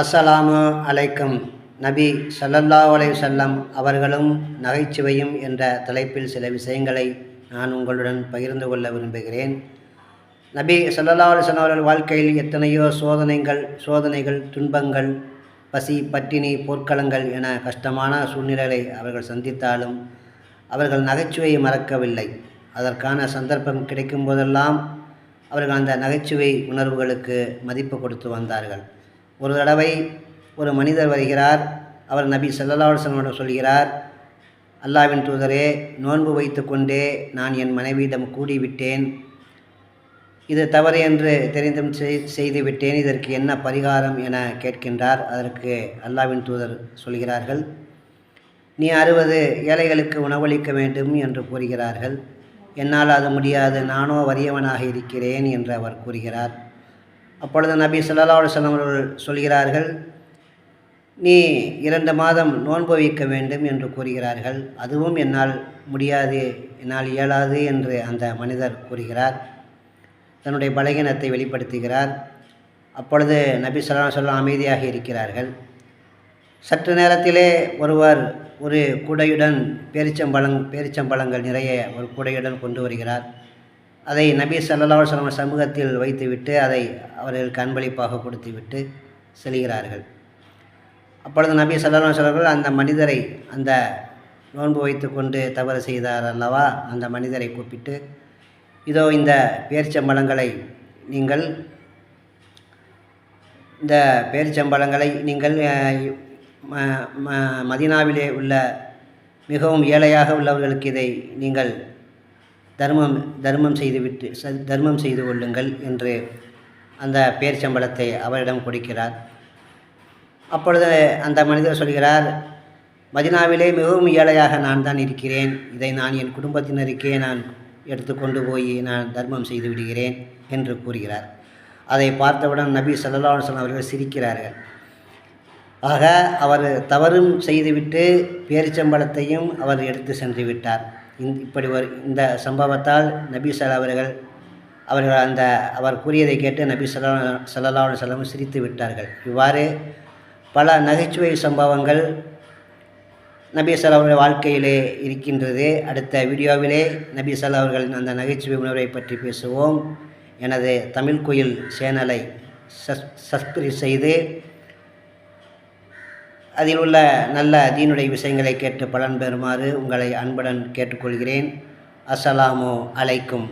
அஸ்ஸலாமு அலைக்கும். நபி சல்லல்லா அலைஹி அவர்களும் நகைச்சுவையும் என்ற தலைப்பில் சில விஷயங்களை நான் உங்களுடன் பகிர்ந்து கொள்ள விரும்புகிறேன். நபி சல்லல்லா அலைஹி அவர்கள் வாழ்க்கையில் எத்தனையோ சோதனைகள் சோதனைகள் துன்பங்கள் பசி பட்டினி போர்க்களங்கள் என கஷ்டமான சூழ்நிலைகளை அவர்கள் சந்தித்தாலும் அவர்கள் நகைச்சுவையை மறக்கவில்லை. அதற்கான சந்தர்ப்பம் கிடைக்கும் போதெல்லாம் அவர்கள் அந்த நகைச்சுவை உணர்வுகளுக்கு மதிப்பு கொடுத்து வந்தார்கள். ஒரு தடவை ஒரு மனிதர் வருகிறார். அவர் நபி ஸல்லல்லாஹு சொல்கிறார் அல்லாவின் தூதரே நோன்பு வைத்துக்கொண்டே நான் என் மனைவியிடம் கூடிவிட்டேன். இது தவறு என்று தெரிந்தும் செய்துவிட்டேன் இதற்கு என்ன பரிகாரம் என கேட்கின்றார். அதற்கு அல்லாவின் தூதர் சொல்கிறார்கள் நீ அறுபது ஏழைகளுக்கு உணவளிக்க வேண்டும் என்று கூறுகிறார்கள். என்னால் அது முடியாது. நானோ வறியவனாக இருக்கிறேன் என்று அவர் கூறுகிறார். அப்பொழுது நபி ஸல்லல்லாஹு அலைஹி அவர்கள் சொல்கிறார்கள் நீ இரண்டு மாதம் நோன்பு வைக்க வேண்டும் என்று கூறுகிறார்கள். அதுவும் என்னால் முடியாது என்னால் இயலாது என்று அந்த மனிதர் கூறுகிறார். தன்னுடைய பலகீனத்தை வெளிப்படுத்துகிறார். அப்பொழுது நபி ஸல்லல்லாஹு சொல்ல அமைதியாக இருக்கிறார்கள். சற்று நேரத்திலே ஒருவர் ஒரு குடையுடன் பேரிச்சம்பழங் பேரிச்சம்பழங்கள் நிறைய ஒரு குடையுடன் கொண்டு வருகிறார். அதை நபி ஸல்லல்லாஹு சொல்லம் சமூகத்தில் வைத்துவிட்டு அதை அவர்களுக்கு அன்பளிப்பாக கொடுத்துவிட்டு செல்கிறார்கள். அப்பொழுது நபி ஸல்லல்லாஹு சொல்லர்கள் அந்த மனிதரை அந்த நோன்பு வைத்துக்கொண்டு தவறு செய்தார் அல்லவா? அந்த மனிதரை கூப்பிட்டு இதோ இந்த பேரிச்சம்பழங்களை நீங்கள் இந்த பேரிச்சம்பழங்களை நீங்கள் மதினாவிலே மதீனாவிலே உள்ள மிகவும் ஏழையாக உள்ளவர்களுக்கு இதை நீங்கள் தர்மம் தர்மம் செய்துவிட்டு ச- தர்மம் செய்து கொள்ளுங்கள் என்று அந்த பேரிச்சம்பழத்தை அவரிடம் கொடுக்கிறார். அப்பொழுது அந்த மனிதர் சொல்கிறார் மதினாவிலே மிகவும் ஏழையாக நான் தான் இருக்கிறேன். இதை நான் என் குடும்பத்தினருக்கே நான் எடுத்துக்கொண்டு போய் நான் தர்மம் செய்து விடுகிறேன் என்று கூறுகிறார். அதை பார்த்தவுடன் நபி ஸல்லல்லாஹு அவர்கள் சிரிக்கிறார்கள். ஆக அவர் தவறும் செய்துவிட்டு பேரிச்சம்பளத்தையும் அவர் எடுத்து சென்று விட்டார். இப்படி ஒரு இந்த சம்பவத்தால் நபி அவர்கள் அவர்கள் அந்த அவர் கூறியதை கேட்டு நபி ஸல்லா ஸல்லல்லாஹு அலைஹி சிரித்து விட்டார்கள். இவ்வாறு பல நகைச்சுவை சம்பவங்கள் நபி ஸல் அவர்கள் வாழ்க்கையிலே இருக்கின்றது. அடுத்த வீடியோவிலே நபி ஸல் அவர்களின் அந்த நகைச்சுவை உணர்வை பற்றி பேசுவோம். எனது தமிழ் கோயில் சேனலை சஸ் சப்ஸ்கிரைப் செய்து அதில் உள்ள நல்ல தீனுடைய விஷயங்களை கேட்டு பலன் பெறுமாறு உங்களை அன்புடன் கேட்டுக்கொள்கிறேன். அஸ்ஸலாமு அலைக்கும்.